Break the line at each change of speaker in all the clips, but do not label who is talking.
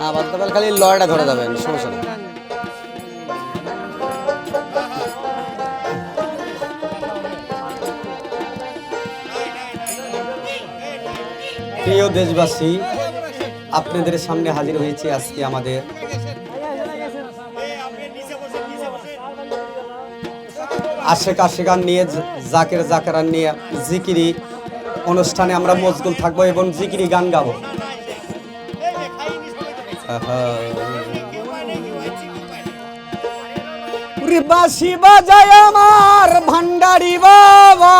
হ্যাঁ বাদ্য খালি লয়টা ধরে যাবেন, সমস্যা নেই। প্রিয় দেশবাসী, আপনাদের সামনে হাজির হয়েছে আজকে আমাদের আশেক আশেকান নিয়ে, জাকের জাকেরান নিয়ে জিকিরি অনুষ্ঠানে আমরা মজগুল থাকব এবং জিকিরি গান গাবো। বাঁশি বাজায় আমার ভান্ডারি বাবা।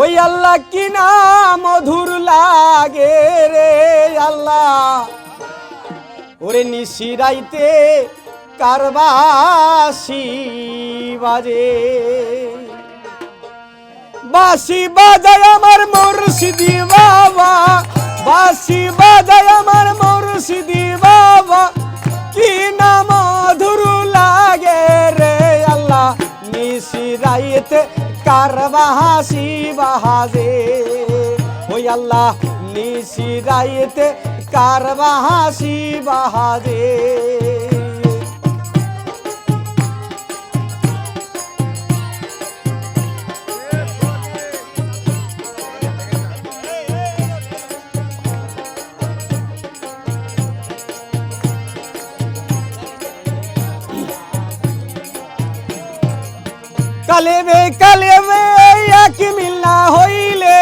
ওই আল্লাহ কি না মধুর লাগে রে আল্লাহ। ওরে নিশিরাইতে কারবাসি বাজে। বাসি বাজায় আমার মুর্শিদি বাবা বাসি বাজায় আমার মুর্শিদি বাবা। কি না মধুর লাগে রে আল্লাহ নিশিরাইতে কারবাসি বাজে ওই আল্লাহ নিশিরাইতে কারবাসি বাজে কালেবে কালেবে এক মিল্লা হইলে।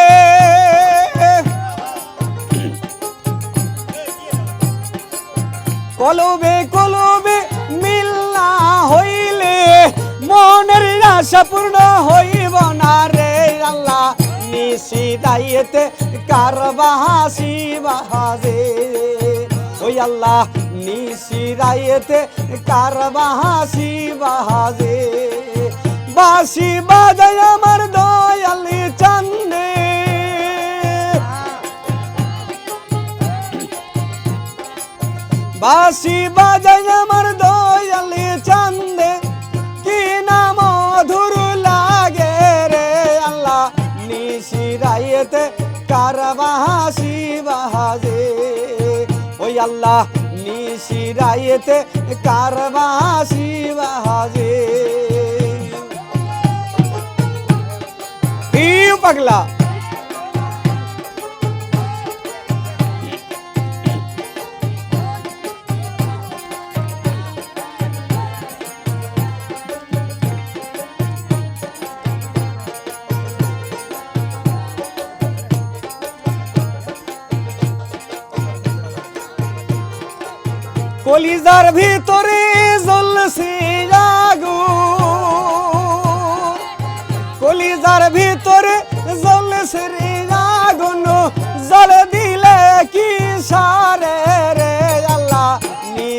কলবে কলবে মিল্লা হইলে মনের আশা পূর্ণ হইব না রে আল্লাহ। নিশি দাইয়েতে কারবাহাসি বাহাজে ওই আল্লাহ, নিশি রাইয়েতে কারবাহাসি বাহাজে বাসি বাজায় আমার দয়ালি চান্দে। বাসি বাজায় আমার দয়ালি চান্দে। কি না মধুর লাগে রে আল্লাহ, নিশি রাইয়েতে কারবাহাসি বাহাজে। ওই আল্লাহ, নিশি রাইয়েতে কারবাহাসি বাহাজে। ইউ পাগলা কলিজার ভিতরে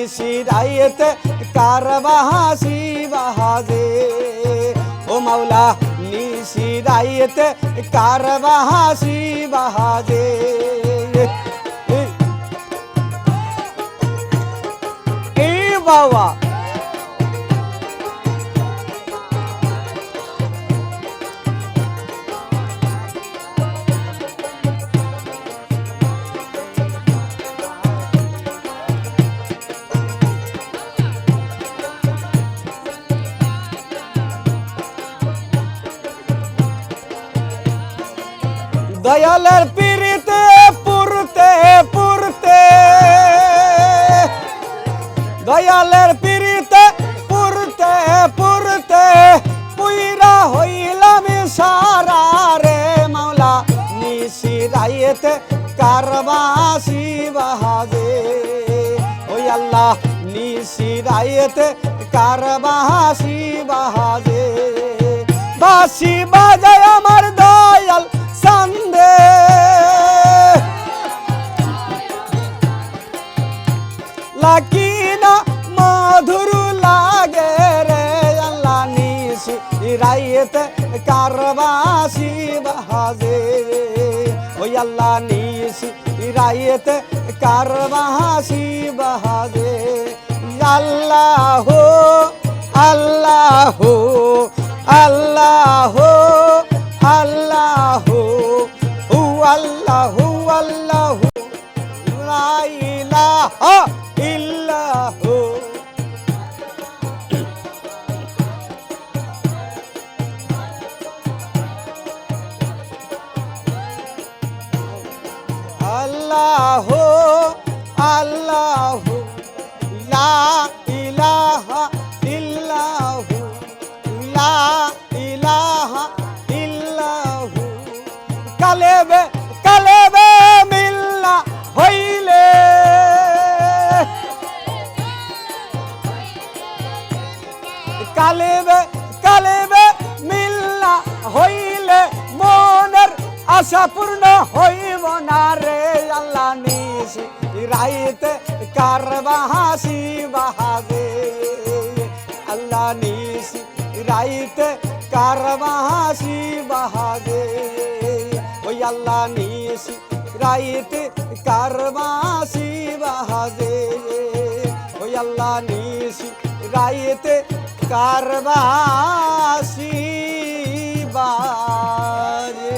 নিশি রাইতে কারবাহাসি বাহাজে ও মাওলা নিশি রাইতে কারবাহাসি বাহাজে দয়ালের পিড়িতে পুরতে পুরতে দয়ালের পিড়িতে পুরতে পুরতে পুইরা হইলাম সারা রে মাওলা, নিশি রাইতে কারবাসি বাহাজে ওই আল্লাহ, নিশি রাইতে কারবাসি বাহাজে বাসি বাজায় আমার দয়াল সন্দে লাকিনা মধুর লাগে রে আল্লাহ নিশি রাইতে কারবাসি বাহাজে ওই আল্লাহ নিশি রাইতে কারবাসি বাহাজে আল্লাহ আল্লাহ আল্লাহ আল্লাহ কালেবে কালেবে মিল্লা হইলে। কালেবে কালেবে মিল্লা হইলে মনের আশা পূর্ণ হইব না রে আল্লাহ নিশি। রাইতে কারবা হাসি বাহাবে আল্লাহ নিশি, রাইতে কারবা হাসি বাহাবে আল্লাহ নিশি রাইট কারবাসি বাহাজে ওই আল্লাহ নিশি রাইট কারবাসি বাজে